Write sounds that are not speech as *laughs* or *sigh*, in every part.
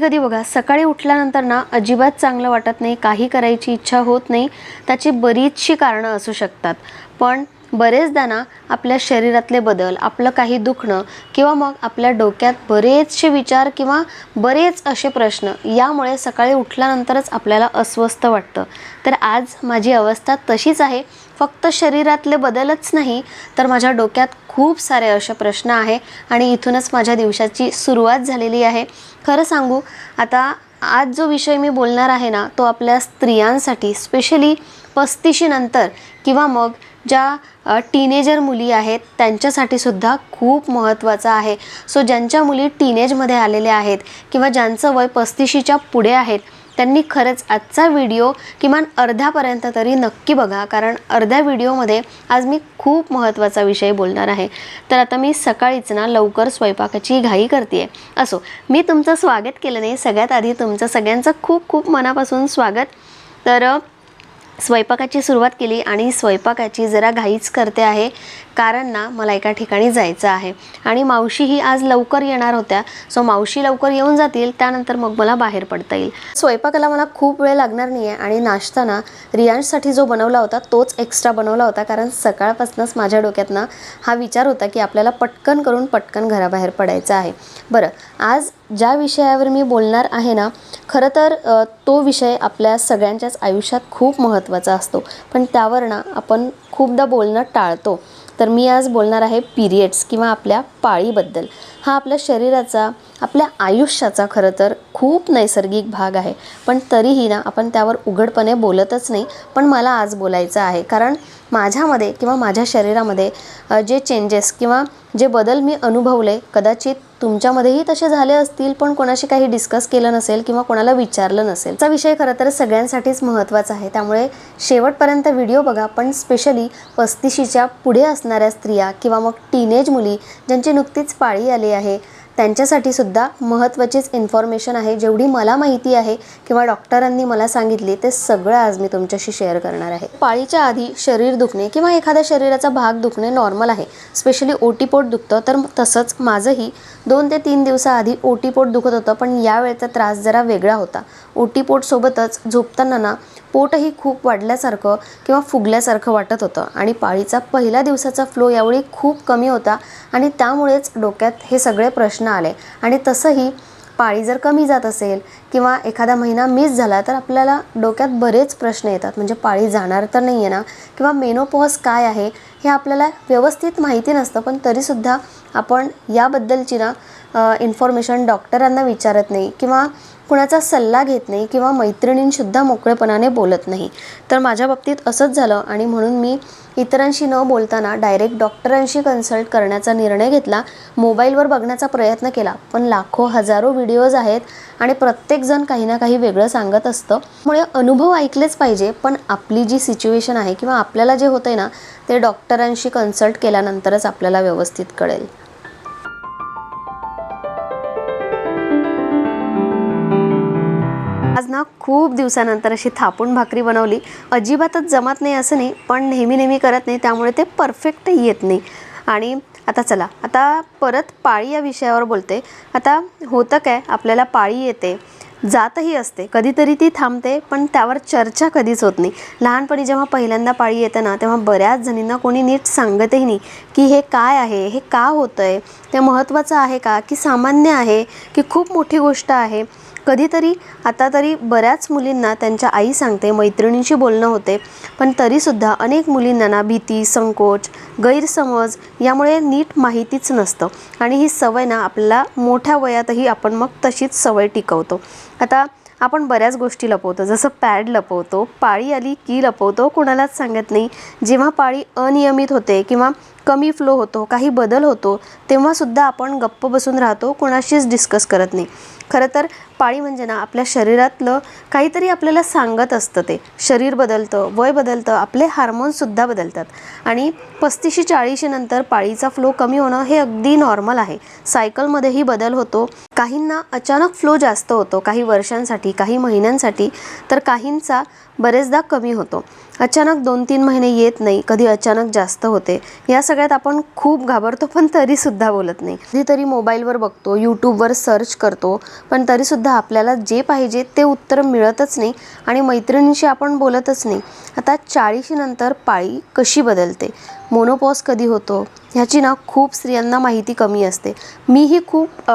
कधी कधी बघा सकाळी उठल्यानंतर ना अजिबात चांगलं वाटत नाही काही करायची इच्छा होत नाही त्याची बरीचशी कारणं असू शकतात. पण बरेचदा ना आपल्या शरीरातले बदल आपलं काही दुखणं किंवा मग आपल्या डोक्यात बरेचसे विचार किंवा बरेच असे प्रश्न यामुळे सकाळी उठल्यानंतरच आपल्याला अस्वस्थ वाटतं. तर आज माझी अवस्था तशीच आहे. फक्त शरीरातले बदलच नाही तर माझ्या डोक्यात खूप सारे असे प्रश्न आहे आणि इथूनच माझ्या दिवसाची सुरुवात झालेली आहे. खरं सांगू आता आज जो विषय मी बोलणार आहे ना तो आपल्या स्त्रियांसाठी स्पेशली पस्तीशीनंतर किंवा मग ज्या टीनेजर मुली आहेत त्यांच्यासाठी सुद्धा खूप महत्त्वाचा आहे. सो ज्यांच्या मुली टीनेजमध्ये आलेल्या आहेत किंवा ज्यांचं वय पस्तीशीच्या पुढे आहेत त्यांनी खरंच आजचा व्हिडिओ किमान अर्ध्यापर्यंत तरी नक्की बघा कारण अर्ध्या व्हिडिओमध्ये आज मी खूप महत्त्वाचा विषय बोलणार आहे. तर आता मी सकाळीच ना लवकर स्वयंपाकाची घाई करते असो मी तुमचं स्वागत केलं नाही सगळ्यात आधी तुमचं सगळ्यांचं खूप खूप मनापासून स्वागत. तर स्वयंपाकाची सुरुवात केली आणि स्वयंपाकाची जरा घाईच करते आहे. कारण ना मला एका ठिकाणी जायचं आहे. आणि मावशी ही आज लवकर येणार होत्या. सो मावशी लवकर येऊन जातील त्यानंतर मग मला बाहेर पडता येईल. स्वयंपाकाला मला खूप वेळ लागणार नाही आहे आणि नाश्ता ना रियांशसाठी जो बनवला होता तोच एक्स्ट्रा बनवला होता. कारण सकाळपासूनच माझ्या डोक्यात ना हा विचार होता की आपल्याला पटकन करून पटकन घराबाहेर पडायचं आहे. बरं आज ज्या विषयावर मी बोलणार आहे ना खरं तर तो विषय आपल्या सगळ्यांच्याच आयुष्यात खूप महत्त्वाचा असतो. पण त्यावर ना आपण खूपदा बोलणं टाळतो. तर मी आज बोलणार आहे पिरियड्स किंवा आपल्या पाळीबद्दल. हा आपल्या शरीराचा आपल्या आयुष्याचा खरं तर खूप नैसर्गिक भाग आहे. पण तरीही ना आपण त्यावर उघडपणे बोलतच नाही. पण मला आज बोलायचं आहे. कारण माझ्यामध्ये किंवा माझ्या शरीरामध्ये जे चेंजेस किंवा जे बदल मी अनुभवले कदाचित तुमच्यामध्येही तसे झाले असतील पण कोणाशी काही डिस्कस केलं नसेल किंवा कोणाला विचारलं नसेल. चा विषय खरं तर सगळ्यांसाठीच महत्त्वाचा आहे. त्यामुळे शेवटपर्यंत व्हिडिओ बघा पण स्पेशली पस्तीशीच्या पुढे असणाऱ्या स्त्रिया किंवा मग टीनेज मुली ज्यांची नुकतीच पाळी आली आहे त्यांच्यासाठी सुद्धा महत्त्वाचीच इन्फॉर्मेशन आहे. जेवढी मला माहिती आहे किंवा डॉक्टरांनी मला सांगितली ते सगळं आज मी तुमच्याशी शेअर करणार आहे. पाळीच्या आधी शरीर दुखणे किंवा एखाद्या शरीराचा भाग दुखणे नॉर्मल आहे. स्पेशली ओटीपोट दुखतं तर तसंच माझंही दोन ते तीन दिवसाआधी ओटीपोट दुखत होतं पण यावेळेचा त्रास जरा वेगळा होता. ओटीपोटसोबतच झोपताना ना पोटही खूप वाढल्यासारखं किंवा फुगल्यासारखं वाटत होतं. आणि पाळीचा पहिल्या दिवसाचा फ्लो यावेळी खूप कमी होता आणि त्यामुळेच डोक्यात हे सगळे प्रश्न आले. आणि तसंही पाळी जर कमी जात असेल किंवा एखादा महिना मिस झाला तर आपल्याला डोक्यात बरेच प्रश्न येतात. म्हणजे पाळी जाणार तर नाही आहे ना? किंवा मेनोपॉज काय आहे हे आपल्याला व्यवस्थित माहिती नसतं. पण तरीसुद्धा आपण याबद्दलची ना इन्फॉर्मेशन डॉक्टरांना विचारत नाही. किंवा कुणाचा सल्ला घेत नाही किंवा मैत्रिणींसुद्धा मोकळेपणाने बोलत नाही. तर माझ्या बाबतीत असंच झालं आणि म्हणून मी इतरांशी न बोलताना डायरेक्ट डॉक्टरांशी कन्सल्ट करण्याचा निर्णय घेतला. मोबाईलवर बघण्याचा प्रयत्न केला. पण लाखो हजारो व्हिडिओज आहेत आणि प्रत्येकजण काही ना काही वेगळं सांगत असतं. त्यामुळे अनुभव ऐकलेच पाहिजे. पण आपली जी सिच्युएशन आहे किंवा आपल्याला जे होतं आहे ना ते डॉक्टरांशी कन्सल्ट केल्यानंतरच आपल्याला व्यवस्थित कळेल. खूप दिवसानंतर अशी थापून भाकरी बनवली. अजिबातच जमत नाही असं नाही पण नेहमी नेहमी करत नाही त्यामुळे ते परफेक्ट येत नाही. आणि आता चला आता परत पाळी या विषयावर बोलते. आता होतं काय आपल्याला पाळी येते जातही असते कधीतरी ती थांबते पण त्यावर चर्चा कधीच होत नाही. लहानपणी जेव्हा पहिल्यांदा पाळी येते ना तेव्हा बऱ्याच जणींना कोणी नीट सांगतही नाही की हे काय आहे हे का होतं आहे ते महत्त्वाचं आहे का की सामान्य आहे की खूप मोठी गोष्ट आहे कधीतरी आता तरी बऱ्याच मुलींना त्यांच्या आई सांगते मैत्रिणींशी बोलणं होते पण तरीसुद्धा अनेक मुलींना ना भीती संकोच गैरसमज यामुळे नीट माहितीच नसतं. आणि ही सवय ना आपल्याला मोठ्या वयातही आपण मग तशीच सवय टिकवतो. आता आपण बऱ्याच गोष्टी लपवतो जसं पॅड लपवतो पाळी आली की लपवतो कोणालाच सांगत नाही. जेव्हा पाळी अनियमित होते किंवा कमी फ्लो होतो काही बदल होतो तेव्हासुद्धा आपण गप्प बसून राहतो कोणाशीच डिस्कस करत नाही. खरं तर पाळी म्हणजे ना आपल्या शरीरातलं काहीतरी आपल्याला सांगत असतं ते. शरीर बदलतं वय बदलतं आपले हार्मोन्ससुद्धा बदलतात. आणि पस्तीशी चाळीशी नंतर पाळीचा फ्लो कमी होणं हे अगदी नॉर्मल आहे. सायकलमध्येही बदल होतो. काहींना अचानक फ्लो जास्त होतो काही वर्षांसाठी काही महिन्यांसाठी. तर काहींचा बरेचदा कमी होतो. अचानक दोन तीन महिने येत नाही कधी अचानक जास्त होते. या सगळ्यात आपण खूप घाबरतो पण तरीसुद्धा बोलत नाही. कधीतरी मोबाईलवर बघतो यूट्यूबवर सर्च करतो पण तरीसुद्धा आपल्याला जे पाहिजे ते उत्तर मिळतच नाही आणि मैत्रिणीशी आपण बोलतच नाही. आता चाळीशीनंतर पाळी कशी बदलते? मोनोपॉज कधी होतो? ह्याची ना खूप स्त्रियांना माहिती कमी असते. मीही खूप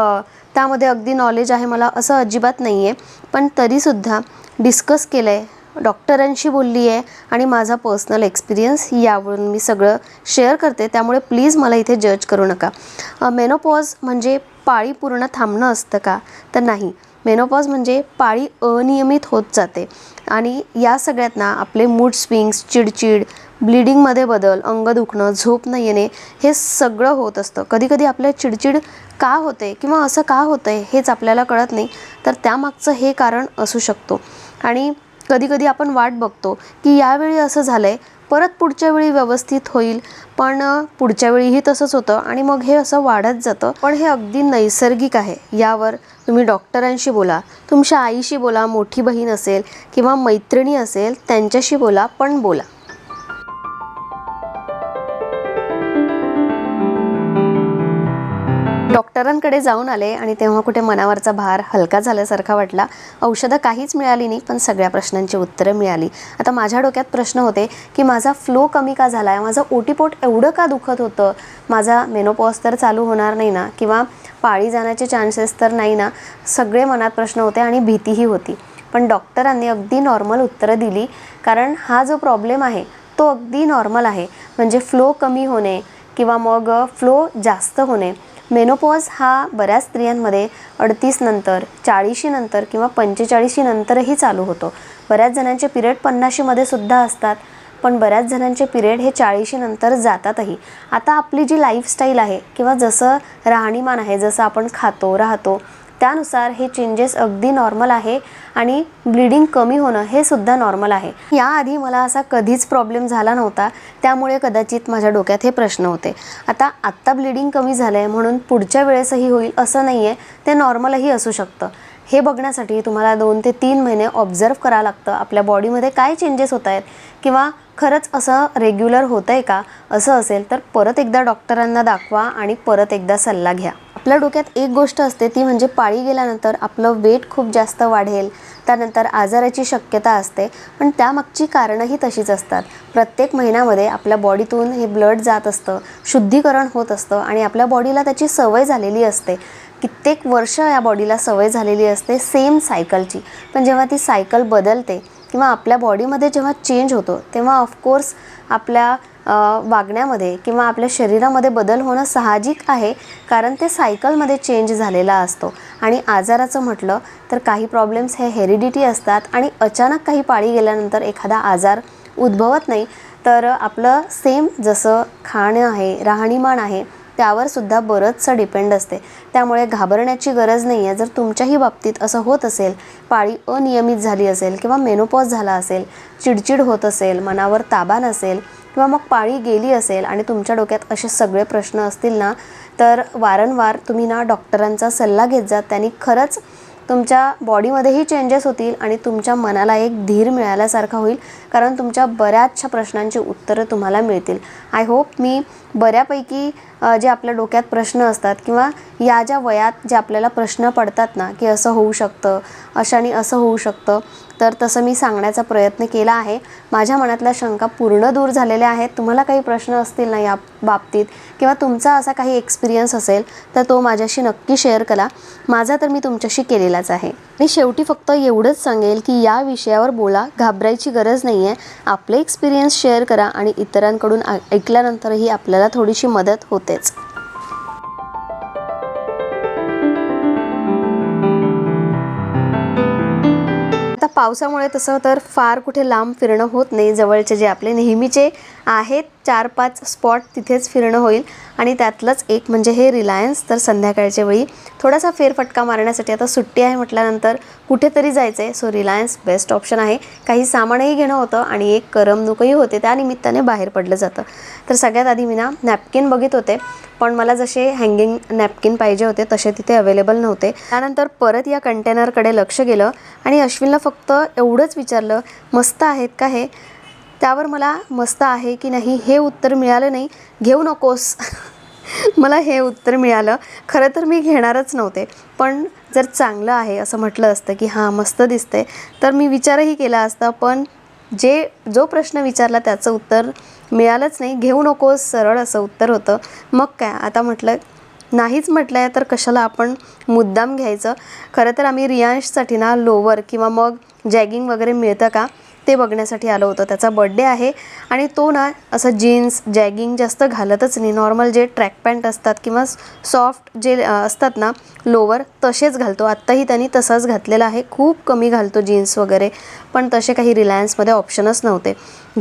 त्यामध्ये अगदी नॉलेज आहे मला असं अजिबात नाही आहे पण तरीसुद्धा डिस्कस केलं आहे डॉक्टरांशी बोलली आहे आणि माझा पर्सनल एक्सपिरियन्स यावरून मी सगळं शेअर करते. त्यामुळे प्लीज मला इथे जज करू नका. मेनोपॉज म्हणजे पाळी पूर्ण थांबणं असतं का? तर नाही. मेनोपॉज म्हणजे पाळी अनियमित होत जाते. आणि या सगळ्यात ना आपले मूड स्विंग्स चिडचिड ब्लिडिंगमध्ये बदल अंग दुखणं झोप न येणे हे सगळं होत असतं. कधीकधी आपल्या चिडचिड का होते किंवा असं का होतं आहे हेच आपल्याला कळत नाही. तर त्यामागचं हे कारण असू शकतो. आणि कधीकधी आपण वाट बघतो की यावेळी असं झालं आहे परत पुढच्या वेळी व्यवस्थित होईल. पण पुढच्या वेळीही तसंच होतं आणि मग हे असं वाढत जातं. पण हे अगदी नैसर्गिक आहे. यावर तुम्ही डॉक्टरांशी बोला तुमच्या आईशी बोला मोठी बहीण असेल किंवा मैत्रिणी असेल त्यांच्याशी बोला पण बोला. डॉक्टरांकडे जाऊन आले आणि तेव्हा कुठे मनावरचा भार हलका झाल्यासारखा वाटला. औषधं काहीच मिळाली नाही पण सगळ्या प्रश्नांची उत्तरं मिळाली. आता माझ्या डोक्यात प्रश्न होते की माझा फ्लो कमी का झाला आहे माझं ओटीपोट एवढं का दुखत होतं? माझा मेनोपॉज तर चालू होणार नाही ना? किंवा पाळी जाण्याचे चान्सेस तर नाही ना? सगळे मनात प्रश्न होते आणि भीतीही होती. पण डॉक्टरांनी अगदी नॉर्मल उत्तरं दिली. कारण हा जो प्रॉब्लेम आहे तो अगदी नॉर्मल आहे. म्हणजे फ्लो कमी होणे किंवा मग फ्लो जास्त होणे. मेनोपॉज हा बऱ्याच स्त्रियांमध्ये अडतीस नंतर चाळीशी नंतर किंवा पंचेचाळीशी नंतरही चालू होतो. बऱ्याच जणांचे पिरियड पन्नाशीमध्ये सुद्धा असतात पण बऱ्याच जणांचे पिरियड हे चाळीशी नंतर जातातही. आता आपली जी लाईफस्टाईल आहे किंवा जसं राहणीमान आहे जसं आपण खातो राहतो त्यानुसार हे चेंजेस अगदी नॉर्मल आहे आणि ब्लिडिंग कमी होणं हे सुद्धा नॉर्मल आहे. याआधी मला असा कधीच प्रॉब्लेम झाला नव्हता त्यामुळे कदाचित माझ्या डोक्यात हे प्रश्न होते. आता आत्ता ब्लिडिंग कमी झालं आहे म्हणून पुढच्या वेळेसही होईल असं नाही आहे ते नॉर्मलही असू शकतं. हे बघण्यासाठी तुम्हाला दोन ते तीन महिने ऑब्झर्व करावं लागतं. आपल्या बॉडीमध्ये काय चेंजेस होत आहेत किंवा खरंच असं रेग्युलर होतं आहे का? असं असेल तर परत एकदा डॉक्टरांना दाखवा आणि परत एकदा सल्ला घ्या. आपल्या डोक्यात एक गोष्ट असते ती म्हणजे पाळी गेल्यानंतर आपलं वेट खूप जास्त वाढेल त्यानंतर आजाराची शक्यता असते पण त्यामागची कारणंही तशीच असतात. प्रत्येक महिन्यामध्ये आपल्या बॉडीतून हे ब्लड जात असतं शुद्धीकरण होत असतं आणि आपल्या बॉडीला त्याची सवय झालेली असते. कित्येक वर्ष या बॉडीला सवय झालेली असते सेम सायकलची पण जेव्हा ती सायकल बदलते किंवा आपल्या बॉडीमध्ये जेव्हा चेंज होतो तेव्हा ऑफकोर्स आपल्या वागण्यामध्ये किंवा आपल्या शरीरामध्ये बदल होणं साहजिक आहे कारण ते सायकलमध्ये चेंज झालेला असतो. आणि आजाराचं म्हटलं तर काही प्रॉब्लेम्स हे हेरिडिटी असतात आणि अचानक काही पाळी गेल्यानंतर एखादा आजार उद्भवत नाही तर आपलं सेम जसं खाणं आहे राहणीमान आहे त्यावर सुद्धा बरंचसं डिपेंड असते. त्यामुळे घाबरण्याची गरज नाही आहे जर तुमच्याही बाबतीत असं होत असेल पाळी अनियमित झाली असेल किंवा मेनोपॉज झाला असेल चिडचिड होत असेल मनावर ताबा नसेल किंवा मग पाळी गेली असेल आणि तुमच्या डोक्यात असे सगळे प्रश्न असतील ना तर वारंवार तुम्ही ना डॉक्टरांचा सल्ला घेत जा. त्यांनी खरंच तुमच्या बॉडीमध्येही चेंजेस होतील आणि तुमच्या मनाला एक धीर मिळाल्यासारखा होईल. कारण तुमच्या बऱ्याचशा प्रश्नांची उत्तरं तुम्हाला मिळतील. आय होप मी बऱ्यापैकी जे आपल्या डोक्यात प्रश्न असतात किंवा या ज्या वयात जे आपल्याला प्रश्न पडतात ना की असं होऊ शकतं अशाने असं होऊ शकतं तर तसं मी सांगण्याचा प्रयत्न केला आहे. माझ्या मनातल्या शंका पूर्ण दूर झालेल्या आहेत. तुम्हाला काही प्रश्न असतील ना या बाबतीत किंवा तुमचा असा काही एक्सपिरियन्स असेल तर तो माझ्याशी नक्की शेअर करा. माझा तर मी तुमच्याशी केलेलाच आहे. मी शेवटी फक्त एवढंच सांगेल की या विषयावर बोला घाबरायची गरज नाही आहे आपले एक्सपिरियन्स शेअर करा आणि इतरांकडून ऐ- ऐकल्यानंतरही आपल्याला थोडीशी मदत होतेच. आता पावसामुळे तसं तर फार कुठे लांब फिरणं होत नाही. जवळचे जे आपले नेहमीचे आहेत चार पाच स्पॉट तिथेच फिरणं होईल. आणि त्यातलंच एक म्हणजे हे रिलायन्स. तर संध्याकाळच्या वेळी थोडासा फेरफटका मारण्यासाठी आता सुट्टी आहे म्हटल्यानंतर कुठेतरी जायचं आहे सो रिलायन्स बेस्ट ऑप्शन आहे. काही सामानही घेणं होतं आणि एक करमणूकही होते. त्या निमित्ताने बाहेर पडलं जातं. तर सगळ्यात आधी मी ना नॅपकिन बघित होते. पण मला जसे हँगिंग नॅपकिन पाहिजे होते तसे तिथे अवेलेबल नव्हते. त्यानंतर परत या कंटेनरकडे लक्ष गेलं आणि अश्विनला फक्त एवढंच विचारलं मस्त आहेत का हे? त्यावर मला मस्त आहे की नाही हे उत्तर मिळालं नाही. घेऊ नकोस. *laughs* मला हे उत्तर मिळालं. खरं तर मी घेणारच नव्हते. पण जर चांगलं आहे असं म्हटलं असतं की हां मस्त दिसते तर मी विचारही केला असता. पण जे जो प्रश्न विचारला त्याचं उत्तर मिळालंच नाही. घेऊ नकोस सरळ असं उत्तर होतं. मग काय? आता म्हटलं नाहीच म्हटलं आहे तर कशाला आपण मुद्दाम घ्यायचं? खरं तर आम्ही रियांशसाठी ना लोवर किंवा मग जॅगिंग वगैरे मिळतं का? ते बघण्यासाठी आलं होतं. त्याचा बड्डे आहे. आणि तो ना असं जीन्स जॅगिंग जास्त घालतच नाही. नॉर्मल जे ट्रॅक पॅन्ट असतात किंवा सॉफ्ट जे असतात ना लोवर तसेच घालतो. आत्ताही त्यांनी तसाच घातलेला आहे. खूप कमी घालतो जीन्स वगैरे. पण तसे काही रिलायन्समध्ये ऑप्शनच नव्हते.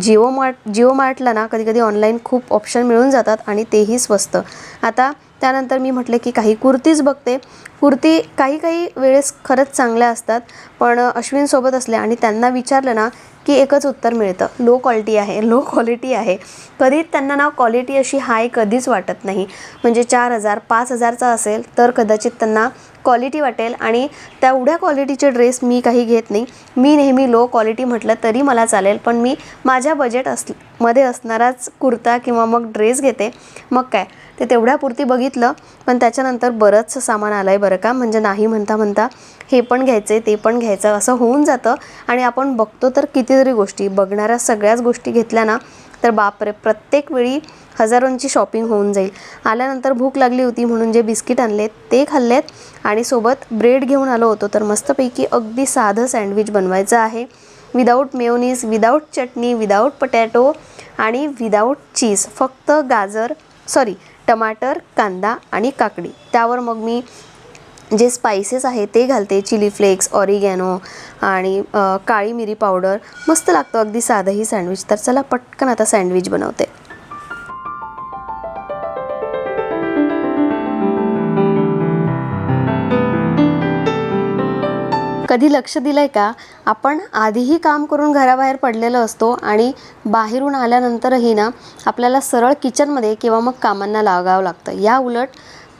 जिओ मार्ट जिओ मार्टला ना कधी कधी ऑनलाईन खूप ऑप्शन मिळून जातात आणि तेही स्वस्त. आता त्यानंतर मी म्हटले की काही कुर्तीज बघते. कुर्ती काही काही वेळेस खरंच चांगल्या असतात. पण अश्विनसोबत असल्या आणि त्यांना विचारलं ना की एकच उत्तर मिळतं. लो क्वालिटी आहे लो क्वालिटी आहे. कधीच त्यांना ना क्वालिटी अशी हाय कधीच वाटत नाही. म्हणजे चार हजार पाच हजारचा असेल तर कदाचित त्यांना क्वालिटी वाटेल आणि तेवढ्या क्वालिटीचे ड्रेस मी काही घेत नाही. मी नेहमी लो क्वालिटी म्हटलं तरी मला चालेल पण मी माझ्या बजेट असमध्ये असणाराच कुर्ता किंवा मग ड्रेस घेते. मग काय? ते तेवढ्यापुरती बघितलं पण त्याच्यानंतर बरंचसं सामान आलं आहे बरं का? म्हणजे नाही म्हणता म्हणता हे पण घ्यायचं ते पण घ्यायचं असं होऊन जातं. आणि आपण बघतो तर कितीतरी गोष्टी बघणाऱ्या सगळ्याच गोष्टी घेतल्या ना तर बापरे प्रत्येक वेळी हजारोंची शॉपिंग होऊन जाईल. आल्यानंतर भूक लागली होती म्हणून जे बिस्किट आणलेत ते खाल्लेत आणि सोबत ब्रेड घेऊन आलो होतो. तर मस्तपैकी अगदी साधं सँडविच बनवायचं आहे. Without mayonnaise without chutney without potato आणि विदाऊट चीज फक्त गाजर सॉरी टमाटर कांदा आणि काकडी. त्यावर मग मी जे स्पायसेस आहे ते घालते. चिली फ्लेक्स ऑरिगॅनो आणि काळी मिरी पावडर. मस्त लागतं अगदी साधंही सँडविच. तर चला पटकन आता सँडविच बनवते. कधी लक्ष दिलं आहे का? आपण आधीही काम करून घराबाहेर पडलेलो असतो आणि बाहेरून आल्यानंतरही ना आपल्याला सरळ किचनमध्ये किंवा मग कामांना लागावं लागतं. या उलट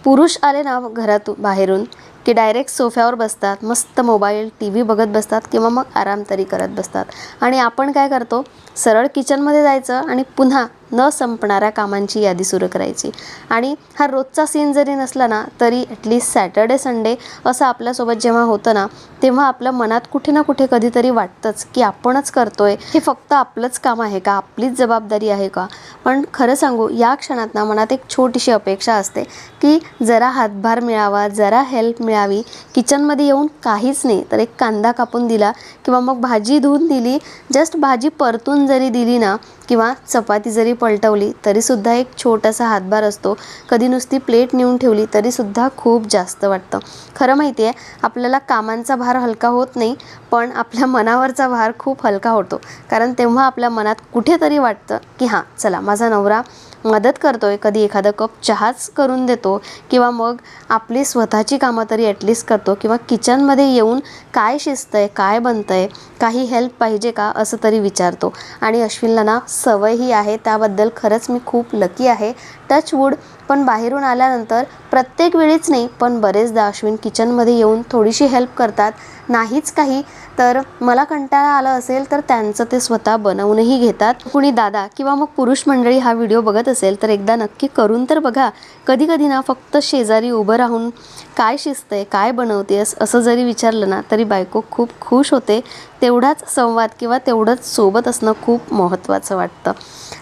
पुरुष आले ना घरातून बाहेरून. की डायरेक्ट सोफ्यावर बसतात मस्त मोबाईल टी व्ही बघत बसतात किंवा मग आराम तरी करत बसतात. आणि आपण काय करतो? सरळ किचनमध्ये जायचं आणि पुन्हा न संपणाऱ्या कामांची यादी सुरू करायची. आणि हा रोजचा सीन जरी नसला ना तरी ॲटलिस्ट सॅटर्डे संडे असं आपल्यासोबत जेव्हा होतं ना तेव्हा आपल्या मनात कुठे ना कुठे कधीतरी वाटतंच की आपणच करतोय. हे फक्त आपलंच काम आहे का? आपलीच जबाबदारी आहे का? पण खरं सांगू या क्षणात ना मनात एक छोटीशी अपेक्षा असते की जरा हातभार मिळावा जरा हेल्प मिळावी. किचनमध्ये येऊन काहीच नाही तर एक कांदा कापून दिला किंवा मग भाजी धुवून दिली. जस्ट भाजी परतून जरी दिली ना किंवा चपाती जरी पलटवली तरीसुद्धा एक छोटासा हातभार असतो. कधी नुसती प्लेट नेऊन ठेवली तरीसुद्धा खूप जास्त वाटतं. खरं माहिती आहे आपल्याला कामांचा भार हलका होत नाही पण आपल्या मनावरचा भार खूप हलका होतो. कारण तेव्हा आपल्या मनात कुठेतरी वाटतं की हां चला माझा नवरा मदत करतो आहे कधी एखादा कप चहाच करून देतो किंवा मग आपली स्वतःची कामं तरी ॲटलिस्ट करतो किंवा किचनमध्ये येऊन काय शिजतंय काय बनतं आहे काही हेल्प पाहिजे का असं तरी विचारतो. आणि अश्विनला ना सवयही आहे त्याबद्दल खरंच मी खूप लकी आहे. टच वूड पण बाहेरून आल्यानंतर प्रत्येक वेळीच नाही पण बरेचदा अश्विन किचनमध्ये येऊन थोडीशी हेल्प करतात. नाहीच काही तर मला कंटाळा आला असेल तर त्यांचं ते स्वतः बनवूनही घेतात. कुणी दादा किंवा मग पुरुष मंडळी हा व्हिडिओ बघत असेल तर एकदा नक्की करून तर बघा. कधी कधी ना फक्त शेजारी उभं राहून काय शिजतंय काय बनवतेस असं जरी विचारलं ना तरी बायको खूप खुश होते. तेवढाच संवाद किंवा तेवढंच सोबत असणं खूप महत्त्वाचं वाटतं.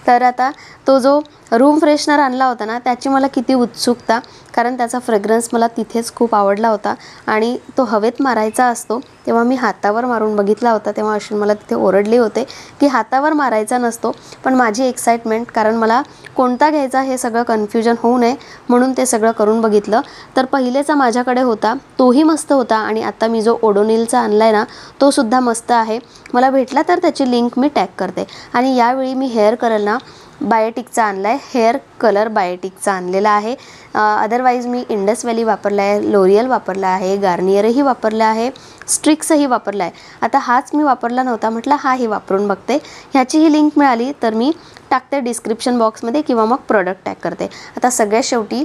तर आता तो जो रूम फ्रेशनर आणला होता ना त्याची मला किती उत्सुकता. कारण त्याचा फ्रेग्रन्स मला तिथेच खूप आवडला होता. आणि तो हवेत मारायचा असतो तेव्हा मी हातावर मारून बघितला होता तेव्हा अश्विन मला तिथे ओरडले होते की हातावर मारायचा नसतो पण माझी एक्साइटमेंट कारण मला कोणता घ्यायचा हे सगळं कन्फ्युजन होऊ नये म्हणून ते सगळं करून बघितलं. तर पहिलेचा माझ्याकडे होता तोही मस्त होता आणि आता मी जो ओडोनिलचा आणला आहे ना तो सुद्धा मस्त आहे. मला भेटला तर त्याची लिंक मी टॅग करते. आणि यावेळी मी हेअर करेल ना बायोटिकचा आणला आहे हेअर कलर बायोटिकचा आणलेला आहे. अदरवाईज मी इंडस व्हॅली वापरला आहे लोरियल वापरला आहे गार्नियरही वापरला आहे स्ट्रिक्सही वापरला आहे आता हाच मी वापरला नव्हता म्हटलं हाही वापरून बघते. ह्याचीही लिंक मिळाली तर मी टाकते डिस्क्रिप्शन बॉक्समध्ये किंवा मग प्रॉडक्ट टॅग करते. आता सगळ्यात शेवटी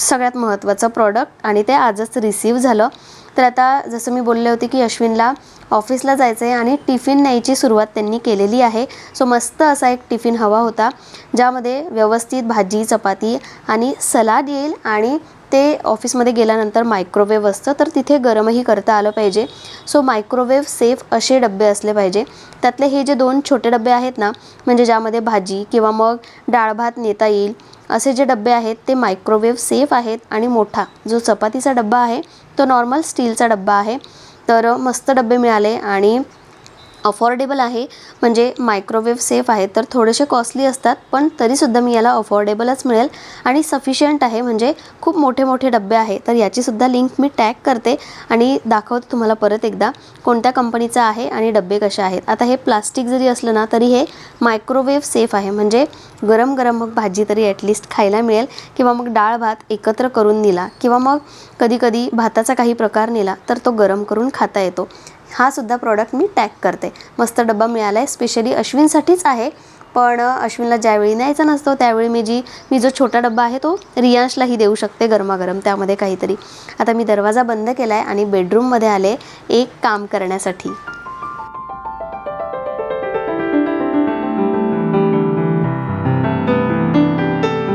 सगळ्यात महत्त्वाचं प्रॉडक्ट आणि ते आजच रिसीव झालं. तर आता जसं मी बोलले होते की अश्विनला ऑफिसला जायचं आहे आणि टिफिन न्यायची सुरुवात त्यांनी केलेली आहे. सो मस्त असा एक टिफिन हवा होता ज्यामध्ये व्यवस्थित भाजी चपाती आणि सलाड येईल आणि ते ऑफिसमध्ये गेल्यानंतर मायक्रोवेव्ह असतं. तर तिथे गरमही करता आलं पाहिजे. सो मायक्रोवेव्ह सेफ असे डबे असले पाहिजे. त्यातले हे जे दोन छोटे डबे आहेत ना म्हणजे ज्यामध्ये भाजी किंवा मग डाळ भात नेता येईल असे जे डबे आहेत ते मायक्रोवेव्ह सेफ आहेत. आणि मोठा जो चपातीचा डब्बा आहे तो नॉर्मल स्टीलचा डब्बा आहे. तर मस्त डबे मिळाले आणि अफोर्डेबल आहे. म्हणजे मायक्रोवेव्ह सेफ आहे. तर थोडेसे कॉस्टली असतात पण तरीसुद्धा मी याला अफोर्डेबलच मिळेल. आणि सफिशियंट आहे म्हणजे खूप मोठे मोठे डबे आहे. तर याचीसुद्धा लिंक मी टॅग करते आणि दाखवते तुम्हाला परत एकदा कोणत्या कंपनीचा आहे आणि डबे कसे आहेत. आता हे प्लास्टिक जरी असलं ना तरी हे मायक्रोवेव्ह सेफ आहे. म्हणजे गरम गरम मग भाजी तरी ॲटलिस्ट खायला मिळेल किंवा मग डाळ भात एकत्र करून नेला किंवा मग कधीकधी भाताचा काही प्रकार नेला तर तो गरम करून खाता येतो. हा सुद्धा प्रॉडक्ट मी टॅग करते. मस्त डब्बा मिळाला आहे स्पेशली अश्विनसाठीच आहे. पण अश्विनला ज्यावेळी न्यायचा नसतो त्यावेळी मी जी मी जो छोटा डब्बा आहे तो रियांशलाही देऊ शकते गरमागरम त्यामध्ये काहीतरी. आता मी दरवाजा बंद केला आहे आणि बेडरूममध्ये आले एक काम करण्यासाठी.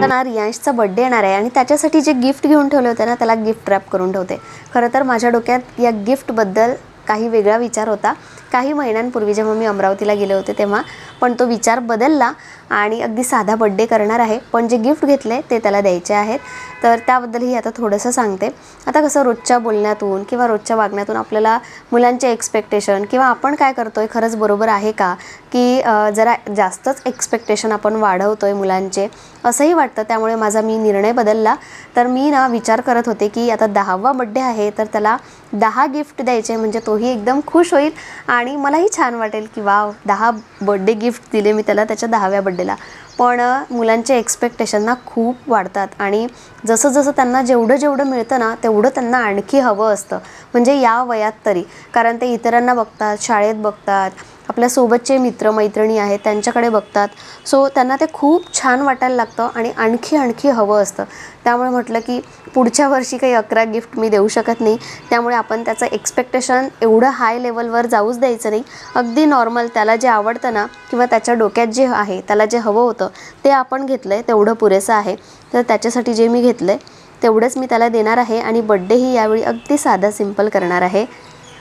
ना रियांशचा बड्डे येणार आहे आणि त्याच्यासाठी जे गिफ्ट घेऊन ठेवले होते ना त्याला गिफ्ट रॅप करून ठेवते. खरं तर माझ्या डोक्यात या गिफ्टबद्दल काही वेगळा विचार होता. काही महिन्यांपूर्वी जेव्हा मी अमरावतीला गेले होते तेव्हा पण तो विचार बदलला. आणि अगदी साधा बड्डे करणार आहे. पण जे गिफ्ट घेतले ते त्याला द्यायचे आहेत. तर त्याबद्दलही आता थोडंसं सांगते. आता कसं रोजच्या बोलण्यातून किंवा रोजच्या वागण्यातून आपल्याला मुलांचे एक्सपेक्टेशन किंवा आपण काय करतोय खरंच बरोबर आहे का? की जरा जास्तच एक्सपेक्टेशन आपण वाढवतो आहे मुलांचे असंही वाटतं. त्यामुळे माझा मी निर्णय बदलला. तर मी ना विचार करत होते की आता दहावा बड्डे आहे तर त्याला दहा गिफ्ट द्यायचे म्हणजे तोही एकदम खुश होईल आणि मलाही छान वाटेल की वा दहा बड्डे गिफ्ट दिले मी त्याला त्याच्या दहाव्या बड्डे बड्डेला पण मुलांचे एक्सपेक्टेशन ना खूप वाढतात. आणि जसं जसं त्यांना जेवढं जेवढं मिळतं ना तेवढं त्यांना आणखी हवं असतं. म्हणजे या वयात तरी. कारण ते इतरांना बघतात शाळेत बघतात आपल्या सोबतचे मित्र मैत्रिणी आहेत त्यांच्याकडे बघतात. सो त्यांना ते खूप छान वाटायला लागतं आणि आणखी आणखी हवं असतं. त्यामुळे म्हटलं की पुढच्या वर्षी काही अकरा गिफ्ट मी देऊ शकत नाही. त्यामुळे आपण त्याचं एक्सपेक्टेशन एवढं हाय लेवलवर जाऊच द्यायचं नाही. अगदी नॉर्मल त्याला जे आवडतं ना किंवा त्याच्या डोक्यात जे आहे त्याला जे हवं होतं ते आपण घेतलं आहे तेवढं पुरेसं आहे. तर त्याच्यासाठी जे मी घेतलं आहे तेवढंच मी त्याला देणार आहे आणि बड्डेही यावेळी अगदी साधा सिंपल करणार आहे.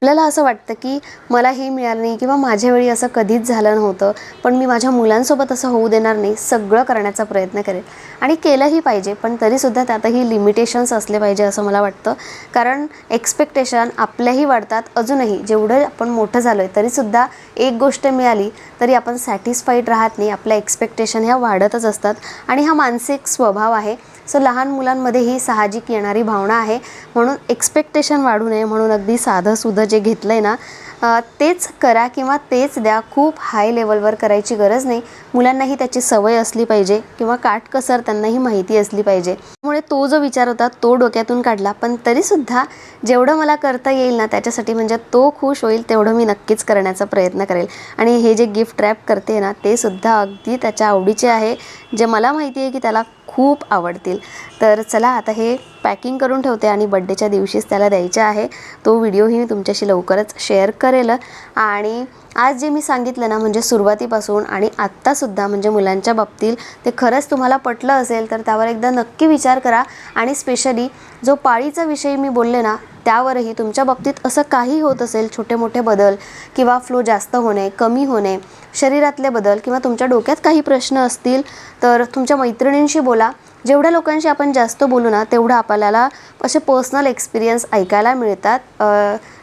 आपल्याला असं वाटतं की मला हे मिळालं नाही किंवा माझ्या वेळी असं कधीच झालं नव्हतं पण मी माझ्या मुलांसोबत असं होऊ देणार नाही सगळं करण्याचा प्रयत्न करेल. आणि केलंही पाहिजे पण तरीसुद्धा त्यातही लिमिटेशन्स असले पाहिजे असं मला वाटतं. कारण एक्सपेक्टेशन आपल्याही वाढतात अजूनही. जेवढं आपण मोठं झालो आहे तरीसुद्धा एक गोष्ट मिळाली तरी आपण सॅटिस्फाईड राहत नाही. आपल्या एक्सपेक्टेशन ह्या वाढतच असतात. आणि हा मानसिक स्वभाव आहे. सो लहान मुलांमध्ये ही साहजिक येणारी भावना आहे. म्हणून एक्सपेक्टेशन वाढू नये म्हणून अगदी साधं सुधं जे घेतलं आहे ना तेच करा किंवा तेच द्या. खूप हाय लेवलवर करायची गरज नाही. मुलांनाही त्याची सवय असली पाहिजे किंवा काटकसर त्यांनाही माहिती असली पाहिजे. त्यामुळे तो जो विचार होता तो डोक्यातून काढला. पण तरीसुद्धा जेवढं मला करता येईल ना त्याच्यासाठी म्हणजे तो खुश होईल तेवढं मी नक्कीच करण्याचा प्रयत्न करेल. आणि हे जे गिफ्ट रॅप करते ना ते सुद्धा अगदी त्याच्या आवडीचे आहे. जे मला माहिती आहे की त्याला खूप आवडतील. तर चला आता हे पॅकिंग करून ठेवते आणि बड्डेच्या दिवशीच त्याला द्यायचा आहे. तो व्हिडिओही मी तुमच्याशी लवकरच शेअर करेल. आणि आज जे मी सांगितलं ना म्हणजे सुरुवातीपासून आणि आत्तासुद्धा म्हणजे मुलांच्या बाबतीत ते खरंच तुम्हाला पटलं असेल तर त्यावर एकदा नक्की विचार करा. आणि स्पेशली जो पाळीचा विषय मी बोलले ना त्यावरही तुमच्या बाबतीत असं काही होत असेल छोटे मोठे बदल किंवा फ्लो जास्त होणे कमी होणे शरीरातले बदल किंवा तुमच्या डोक्यात काही प्रश्न असतील तर तुमच्या मैत्रिणींशी बोला. जेवढ्या लोकांशी आपण जास्त बोलू ना तेवढं आपल्याला असे पर्सनल एक्सपिरियन्स ऐकायला मिळतात.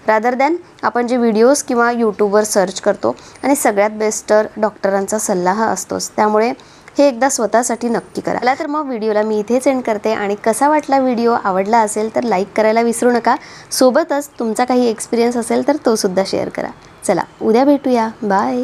रादर दॅन आपण जे व्हिडिओज किंवा यूट्यूबवर सर्च करतो. आणि सगळ्यात बेस्ट तर डॉक्टरांचा सल्ला हा असतोच. त्यामुळे हे एकदा स्वतःसाठी नक्की करा. चला तर मग व्हिडिओला मी इथेच एंड करते. आणि कसा वाटला व्हिडिओ आवडला असेल तर लाईक करायला विसरू नका. सोबतच तुमचा काही एक्सपिरियन्स असेल तर तो सुद्धा शेअर करा. चला उद्या भेटूया. बाय